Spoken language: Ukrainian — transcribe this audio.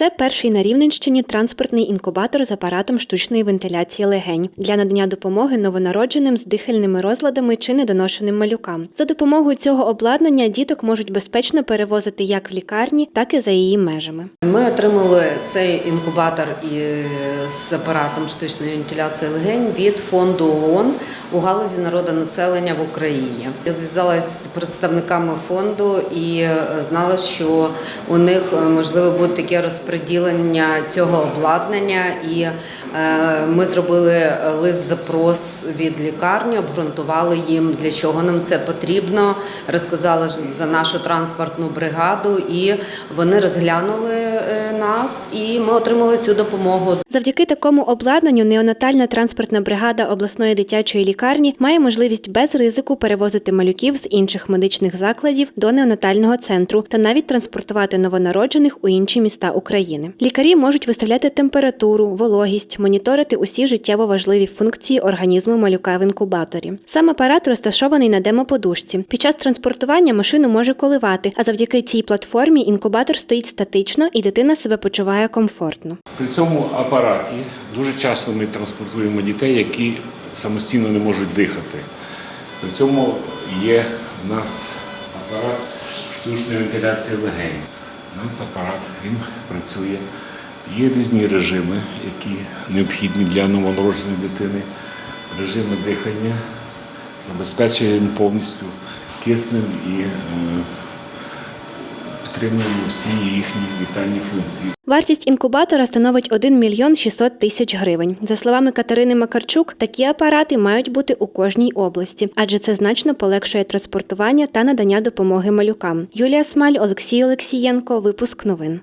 Це перший на Рівненщині транспортний інкубатор з апаратом штучної вентиляції легень для надання допомоги новонародженим з дихальними розладами чи недоношеним малюкам. За допомогою цього обладнання діток можуть безпечно перевозити як в лікарні, так і за її межами. Ми отримали цей інкубатор і з апаратом штучної вентиляції легень від фонду ООН у галузі народонаселення в Україні. Я зв'язалася з представниками фонду і е, знала, що у них е, можливо буде таке розподілення цього обладнання, і е, ми зробили лист запрос від лікарні, обґрунтували їм для чого нам це потрібно. Розказали за нашу транспортну бригаду, і вони розглянули е, нас, і ми отримали цю допомогу. Завдяки такому обладнанню неонатальна транспортна бригада обласної дитячої лікарні має можливість без ризику перевозити малюків з інших медичних закладів до неонатального центру та навіть транспортувати новонароджених у інші міста України. Лікарі можуть виставляти температуру, вологість, моніторити усі життєво важливі функції організму малюка в інкубаторі. Сам апарат розташований на демоподушці. Під час транспортування машину може коливати, а завдяки цій платформі інкубатор стоїть статично і дитина себе почуває комфортно. При цьому апараті дуже часто ми транспортуємо дітей, які самостійно не можуть дихати. При цьому є в нас апарат штучної вентиляції легень. У нас апарат він працює. Є різні режими, які необхідні для новонародженої дитини. Режими дихання забезпечуємо повністю киснем і е, підтримуємо всі їхні вітальні функції. Вартість інкубатора становить 1 мільйон 600 тисяч гривень. За словами Катерини Макарчук, такі апарати мають бути у кожній області, адже це значно полегшує транспортування та надання допомоги малюкам. Юлія Смаль, Олексій Олексієнко. Випуск новин.